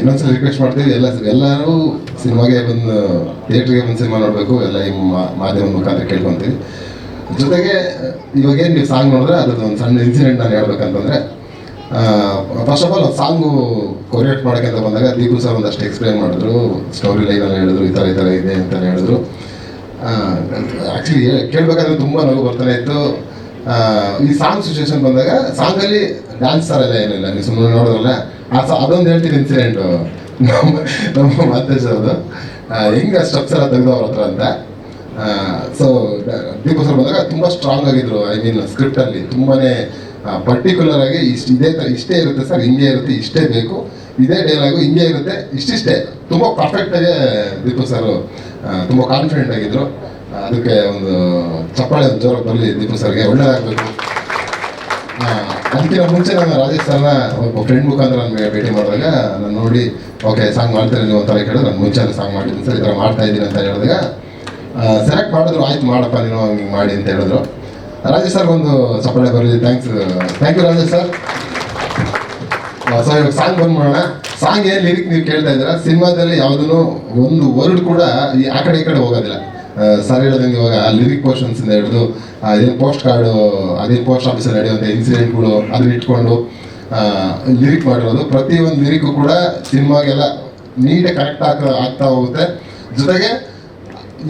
ಇನ್ನೊಂದ್ಸಲ ರಿಕ್ವೆಸ್ಟ್ ಮಾಡ್ತೀವಿ. ಎಲ್ಲ ಎಲ್ಲರೂ ಸಿನಿಮಾಗೆ ಬಂದು ಥಿಯೇಟ್ರಿಗೆ ಬಂದು ಸಿನಿಮಾ ನೋಡಬೇಕು. ಎಲ್ಲ ಈ ಮಾಧ್ಯಮ ಮುಖಾಂತರ ಕೇಳ್ಕೊತೀವಿ. ಜೊತೆಗೆ ಇವಾಗ ಏನು ನೀವು ಸಾಂಗ್ ನೋಡಿದ್ರೆ ಅದ್ರದ್ದು ಒಂದು ಸಣ್ಣ ಇನ್ಸಿಡೆಂಟ್ ನಾನು ಹೇಳ್ಬೇಕಂತಂದ್ರೆ first of all song create ಮಾಡೋಕ್ಕೆ ಅಂತ ಬಂದಾಗ ದೀಪು ಸರ್ ಒಂದಷ್ಟು ಎಕ್ಸ್ಪ್ಲೈನ್ ಮಾಡಿದ್ರು. ಸ್ಟೋರಿ ಲೈನ್ ಅಲ್ಲಿ ಹೇಳಿದ್ರು, ಈ ಥರ ಈ ಥರ ಇದೆ ಅಂತ ಹೇಳಿದ್ರು. ಆ್ಯಕ್ಚುಲಿ ಕೇಳಬೇಕಾದ್ರೆ ತುಂಬ ನಗು ಬರ್ತಾನೆ ಇತ್ತು. ಈ ಸಾಂಗ್ ಸಿಚುವೇಶನ್ ಬಂದಾಗ ಸಾಂಗಲ್ಲಿ ಡ್ಯಾನ್ಸ್ ಸರ್ ಎಲ್ಲ ಏನಿಲ್ಲ. ನೀವು ಸುಮ್ಮನೆ ನೋಡಿದ್ರಲ್ಲ. ಸಾ ಅದೊಂದು ಹೇಳ್ತೀನಿ ಇನ್ಸಿಡೆಂಟು ನಮ್ಮ ನಮ್ಮ ಮಾತೇಶ್ ಸರ್ದು ಹೆಂಗೆ ಸ್ಟ್ರಕ್ಚರ್ ತೆಗೆದು ಅವ್ರ ಹತ್ರ ಅಂತ? ಸೊ ದೀಪು ಸರ್ ಬಂದಾಗ ತುಂಬ ಸ್ಟ್ರಾಂಗ್ ಆಗಿದ್ರು. ಐ ಮೀನ್ ಸ್ಕ್ರಿಪ್ಟಲ್ಲಿ ತುಂಬಾ ಪರ್ಟಿಕ್ಯುಲರ್ ಆಗಿ ಇಷ್ಟು ಇದೇ ಥರ ಇಷ್ಟೇ ಇರುತ್ತೆ ಸರ್ ಹಿಂಗೆ ಇರುತ್ತೆ, ಇಷ್ಟೇ ಬೇಕು. ಇದೇ ಡೈಲಾಗು ಹಿಂಗೆ ಇರುತ್ತೆ, ಇಷ್ಟಿಷ್ಟೇ. ತುಂಬ ಪರ್ಫೆಕ್ಟಾಗಿ ದೀಪು ಸರ್ ತುಂಬ ಕಾನ್ಫಿಡೆಂಟ್ ಆಗಿದ್ರು. ಅದಕ್ಕೆ ಒಂದು ಚಪ್ಪಾಳೆ ಒಂದು ಜೋರ ಬರಲಿ ದೀಪು ಸರ್ಗೆ ಒಳ್ಳೇದಾಗಬೇಕು. ಅದಕ್ಕಿಂತ ಮುಂಚೆ ನಾನು ರಾಜೇಶ್ ಸರ್ನ ಒಬ್ಬ ಫ್ರೆಂಡ್ ಮುಖಾಂತರ ನಾನು ಭೇಟಿ ಮಾಡಿದಾಗ ನಾನು ನೋಡಿ ಓಕೆ ಸಾಂಗ್ ಮಾಡ್ತಾರೆ ನೀವು? ಅಂತ ಕೇಳಿದ್ರೆ. ನಾನು ಮುಂಚೆ ಸಾಂಗ್ ಮಾಡಿದ್ದೀನಿ ಸರ್, ಈ ಥರ ಮಾಡ್ತಾ ಇದ್ದೀನಿ ಅಂತ ಹೇಳಿದಾಗ ಸೆಲೆಕ್ಟ್ ಮಾಡಿದ್ರು, ಆಯ್ತು, ಮಾಡಪ್ಪ, ನೀನು ಹಂಗೆ ಮಾಡಿ ಅಂತ ಹೇಳಿದ್ರು. ರಾಜೇಶ್ ಸರ್ ಒಂದು ಸಪೋರ್ಟ್ ಬರಲಿ thanks thank you Rajesh sir. So ಇವಾಗ ಸಾಂಗ್ ಬಂದ್ ಮಾಡೋಣ. ಸಾಂಗ್ ಏನು ಲಿರಿಕ್ ನೀವು ಕೇಳ್ತಾ ಇದ್ದೀರಾ? ಸಿನಿಮಾದಲ್ಲಿ ಯಾವುದನ್ನು ಒಂದು ವರ್ಡ್ ಕೂಡ ಈ ಆ ಕಡೆ ಈ ಕಡೆ ಹೋಗೋದಿಲ್ಲ. ಸರ್ ಹೇಳ್ದಂಗೆ ಇವಾಗ ಲಿರಿಕ್ ಪೋರ್ಷನ್ಸ್ ಇಂದ ಹಿಡಿದು ಅದೇನು ಪೋಸ್ಟ್ ಕಾರ್ಡು ಅದೇನು ಪೋಸ್ಟ್ ಆಫೀಸಲ್ಲಿ ನಡೆಯುವಂಥ ಇನ್ಸಿಡೆಂಟ್ಗಳು ಅದನ್ನ ಇಟ್ಕೊಂಡು ಲಿರಿಕ್ ಮಾಡಿರೋದು. ಪ್ರತಿ ಒಂದು ಲಿರಿಕ್ಕು ಕೂಡ ಸಿನಿಮಾಗೆಲ್ಲ ನೀಟಾಗಿ ಕನೆಕ್ಟ್ ಆಗ್ತಾ ಆಗ್ತಾ ಹೋಗುತ್ತೆ. ಜೊತೆಗೆ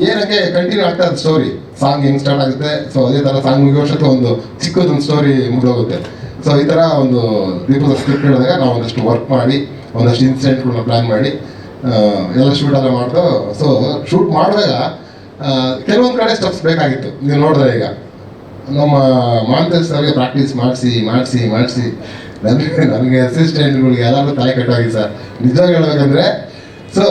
ಏನಕ್ಕೆ ಕಂಟಿನ್ಯೂ ಆಗ್ತಾ ಇದೆ ಸ್ಟೋರಿ ಸಾಂಗ್ ಹೆಂಗ್ ಸ್ಟಾರ್ಟ್ ಆಗುತ್ತೆ. ಸೊ ಅದೇ ತರ ಸಾಂಗ್ ಮುಗಿಯೋಷ್ಟಕ್ಕೆ ಒಂದು ಚಿಕ್ಕದೊಂದು ಸ್ಟೋರಿ ಮುಗಿದೋಗುತ್ತೆ. ಸೊ ಈ ತರ ಒಂದು ದೀಪದ ಸ್ಕ್ರಿಪ್ಟ್ ಹೇಳಿದಾಗ ನಾವು ಒಂದಷ್ಟು ವರ್ಕ್ ಮಾಡಿ, ಒಂದಷ್ಟು ಇನ್ಸಿಡೆಂಟ್ಗಳನ್ನ ಪ್ಲಾನ್ ಮಾಡಿ ಎಲ್ಲ ಶೂಟ್ ಎಲ್ಲ ಮಾಡ್ತೋ ಸೊ ಶೂಟ್ ಮಾಡಿದಾಗ ಕೆಲವೊಂದು ಕಡೆ ಸ್ಟೆಪ್ಸ್ ಬೇಕಾಗಿತ್ತು. ನೀವು ನೋಡಿದ್ರೆ ಈಗ. ನಮ್ಮ ಮಾಂತೇಶ್ ಸರ್ಗೆ ಪ್ರಾಕ್ಟೀಸ್ ಮಾಡಿಸಿ ಮಾಡಿಸಿ ಮಾಡಿಸಿ. ನನಗೆ ನನಗೆ ಅಸಿಸ್ಟೆಂಟ್ಗಳಿಗೆ ಎಲ್ಲರೂ ತಲೆ ಕಟ್ಟಾಗಿ ಸರ್. ನಿಜವಾಗಿ ಹೇಳ್ಬೇಕಂದ್ರೆ ಸೊ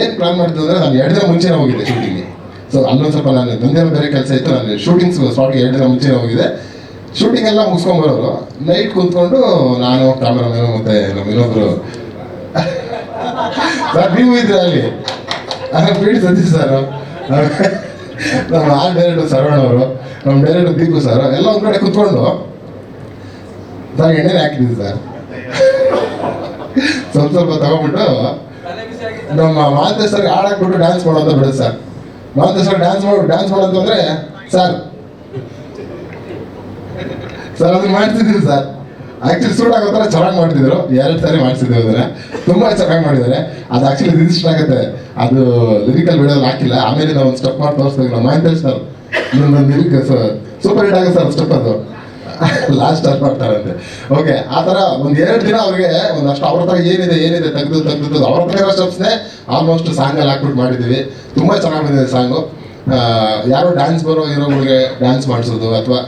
ಏನು ಪ್ಲಾನ್ ಮಾಡ್ತದೆ ಅಂದರೆ ನಾನು ಎರಡು ದಿನ ಮುಂಚೆನೇ ಹೋಗಿದ್ದೆ ಶೂಟಿಂಗ್ಗೆ ಸೊ ಅಲ್ಲೊಂದು ಸ್ವಲ್ಪ ನಾನು ನಂದೇನೋ ಬೇರೆ ಕೆಲಸ ಇತ್ತು, ನಾನು ಶೂಟಿಂಗ್ ಸ್ಪಾಟ್ಗೆ ಎರಡು ದಿನ ಮುಂಚೆನೇ ಹೋಗಿದ್ದೆ. ಶೂಟಿಂಗ್ ಎಲ್ಲ ಮುಗಿಸ್ಕೊಂಬರೋರು. ನೈಟ್ ಕೂತ್ಕೊಂಡು ನಾನು ಕ್ಯಾಮ್ರಾಮನ್ ಮತ್ತೆ ನಮ್ಮ ಇನ್ನೊಬ್ಬರು ಸರ್, ನೀವು ಇದ್ರೆ ಅಲ್ಲಿ? ಪೀಡ್ ಸತೀಶ್ ಸರ್. ನಮ್ಮ ಆಲ್ ಡೈರೆಕ್ಟರ್ ಸರವಣ ಅವರು ನಮ್ಮ ಡೈರೆಕ್ಟರ್ ದೀಪು ಸರ್, ಎಲ್ಲ ಒಂದ್ ಕಡೆ ಕುತ್ಕೊಂಡು ಸರ್ ಎಣ್ಣೆ ಹಾಕಿದ್ವಿ ಸರ್. ಸ್ವಲ್ಪ ಸ್ವಲ್ಪ ತಗೊಂಡ್ಬಿಟ್ಟು ನಮ್ಮ ಮಾಂತೇಶ್ ಸರ್ ಹಾಡಾಕ್ಬಿಟ್ಟು ಡ್ಯಾನ್ಸ್ ಮಾಡೋ ಅಂತ ಬಿಡುತ್ತೆ ಸರ್. ಮಾಂತೇಶ್ ಸರ್ ಡ್ಯಾನ್ಸ್ ಮಾಡ್ ಡ್ಯಾನ್ಸ್ ಮಾಡೋದು ಅಂದ್ರೆ, ಸರ್. ಸರ್, ಅದನ್ನ ಮಾಡ್ತಿದ್ದೀನಿ ಸರ್. ಆಕ್ಚುಲಿ ಸೂಟ್ ಆಗೋ ಥರ ಚೆನ್ನಾಗಿ ಮಾಡ್ತಿದ್ರು. ಎರಡು ಸಾರಿ ಮಾಡಿಸಿದ್ರು ಅದನ್ನ ತುಂಬಾ ಚೆನ್ನಾಗಿ ಮಾಡಿದ್ದಾರೆ. ಅದು ಆಕ್ಚುಲಿ ರಿಜಿಸ್ಟರ್ ಆಗುತ್ತೆ. ಅದು ಲಿರಿಕಲ್ ವಿಡಿಯೋದಲ್ಲಿ ಹಾಕಿಲ್ಲ. ಆಮೇಲೆ ನಾವು ಒಂದು ಸ್ಟೆಪ್ ಮಾಡಿ ತೋರಿಸ್ತೀವಿ. ನಮ್ಮ ಮಾಹಿತಿ ಸರ್ ಇನ್ನೊಂದು ಲಿರಿಕ್ ಸೂಪರ್ ಹಿಟ್ ಆಗುತ್ತೆ ಸರ್ ಸ್ಟೆಪ್ ಅದು. ಲಾಸ್ಟ್ ಸ್ಟಾರ್ಟ್ ಮಾಡ್ತಾರಂತೆ. ಓಕೆ ಆ ಥರ ಒಂದು ಎರಡು ದಿನ ಅವ್ರಿಗೆ ಒಂದಷ್ಟು ಅವ್ರ ಹತ್ರ ಏನಿದೆ ಏನಿದೆ, ತೆಗೆದು ತೆಗೆದು ಅವ್ರ ಹತ್ರ ಇರೋ ಸ್ಟೆಪ್ಸ್ನೇ ಆಲ್ಮೋಸ್ಟ್ ಸಾಂಗಲ್ಲಿ ಹಾಕ್ಬಿಟ್ಟು ಮಾಡಿದ್ದೀವಿ. ತುಂಬ ಚೆನ್ನಾಗಿ ಬಂದಿದೆ ಸಾಂಗು ಯಾರು ಡ್ಯಾನ್ಸ್ ಬರೋ ಹೀರೋಗಳಿಗೆ ಡ್ಯಾನ್ಸ್ ಮಾಡಿಸೋದು ಅಥವಾ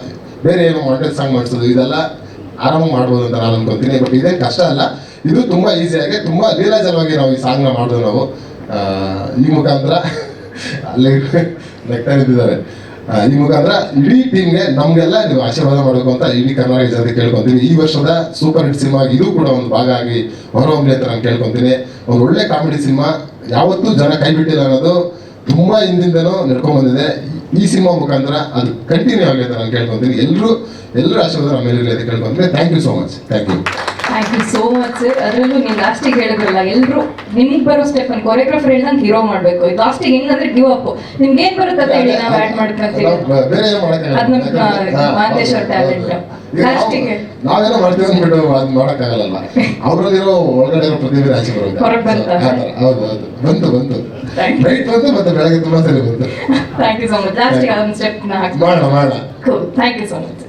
ಬೇರೆ ಏನೋ ಮಾಡೆಲ್ ಸಾಂಗ್ ಮಾಡಿಸೋದು, ಇದೆಲ್ಲ ಆರಾಮಾಗಿ ಮಾಡ್ಬೋದು ಅಂತ ನಾನು ಅನ್ಕೊಂತೀನಿ ಬಟ್ ಇದೇ ಕಷ್ಟ ಅಲ್ಲ. ಇದು ತುಂಬ ಈಸಿಯಾಗಿ ತುಂಬ ಲೀಲಾಜಲವಾಗಿ ನಾವು ಈ ಸಾಂಗ್ನ ಮಾಡಿದ್ವಿ ನಾವು. ಈ ಮುಖಾಂತರ ಅಲ್ಲಿ ಆ, ಈ ಮುಖಾಂತರ ಇಡೀ ಟೀಮ್ಗೆ ನಮಗೆಲ್ಲ ನೀವು ಆಶೀರ್ವಾದ ಮಾಡಬೇಕು ಅಂತ ಇಡೀ ಕರ್ನಾಟಕ ಜನತೆ ಕೇಳ್ಕೊಂತೀವಿ ಈ ವರ್ಷದ ಸೂಪರ್ ಹಿಟ್ ಸಿನಿಮಾ ಇದು ಕೂಡ ಒಂದು ಭಾಗ ಆಗಿ ಹೊರಹೊಮ್ಮಲಿ ಅಂತ ನಾನು ಕೇಳ್ಕೊಂತೀನಿ. ಒಂದು ಒಳ್ಳೆ ಕಾಮಿಡಿ ಸಿನಿಮಾ ಯಾವತ್ತೂ ಜನ ಕೈ ಬಿಟ್ಟಿಲ್ಲ ಅನ್ನೋದು ತುಂಬಾ ಹಿಂದಿಂದನೂ ನಡ್ಕೊಂಡ್ ಬಂದಿದೆ. ಈ ಸಿನಿಮಾ ಮುಖಾಂತರ ಅದು ಕಂಟಿನ್ಯೂ ಆಗಲಿ ಅಂತ ನಾನು ಕೇಳ್ಕೊಂತೀನಿ. ಎಲ್ಲರೂ ಎಲ್ಲರೂ ಆಶೀರ್ವಾದ ನಮ್ಮ ಮೇಲೆ ಇರಲಿ ಅಂತ thank you so much thank you thank you so much sir ಅದರಲ್ಲೂ ನೀವು ಲಾಸ್ಟಿಗೆ ಹೇಳಿದ್ರಲ್ಲ ಎಲ್ಲರೂ ನಿಮ್ಗೆ ಬರೋ ಸ್ಟೆಪ್ ಅನ್ನು ಕೊರಿಯೋಗ್ರಾಫರ್ ಹೇಳ್ದಂಗೆ ಹೀರೋ ಮಾಡಬೇಕು. ಇದು ಲಾಸ್ಟಿಗೆ ಹೆಂಗಂದ್ರೆ ಗಿವ್ ಅಪ್ ನಿಮ್ಗೆ ಏನು ಬರುತ್ತೆ ಅಂತ ಹೇಳಿ ನಾವು ಆ್ಯಡ್ ಮಾಡ್ಕೊಂತೀವಿ. ಅದ್ ನಮ್ಮ, ನಾವು- ಲಾಸ್ಟಿಗೆ. ನಾವೇನೋ ಮಾಡ್ತೀವಿ ಅಂದ್ಬಿಟ್ಟು ಅದು ಮಾಡೋಕ್ಕಾಗಲ್ಲ ಅವರಲ್ಲಿರೋ ಒಳಗಡೆ ಇರೋ ಪ್ರತಿಭೆ ಆಚೆ ಬರುತ್ತೆ. ಹೊರಗ್ ಬಂತ? ಹೌದು ಹೌದು. ಬಂತು ಬಂತು. Thank ನೈಟ್ ಬಂತು ಮತ್ತೆ ಬೆಳಗ್ಗೆ ತುಂಬಾ ಸರಿ ಬಂತು. ಥ್ಯಾಂಕ್ ಯು ಸೊ ಮಚ್ ಲಾಸ್ಟಿಗೆ ಅದೊಂದು ಸ್ಟೆಪ್ ಹಾಕಿ ಮಾಡೋಣ ಮಾಡೋಣ. Thank you so much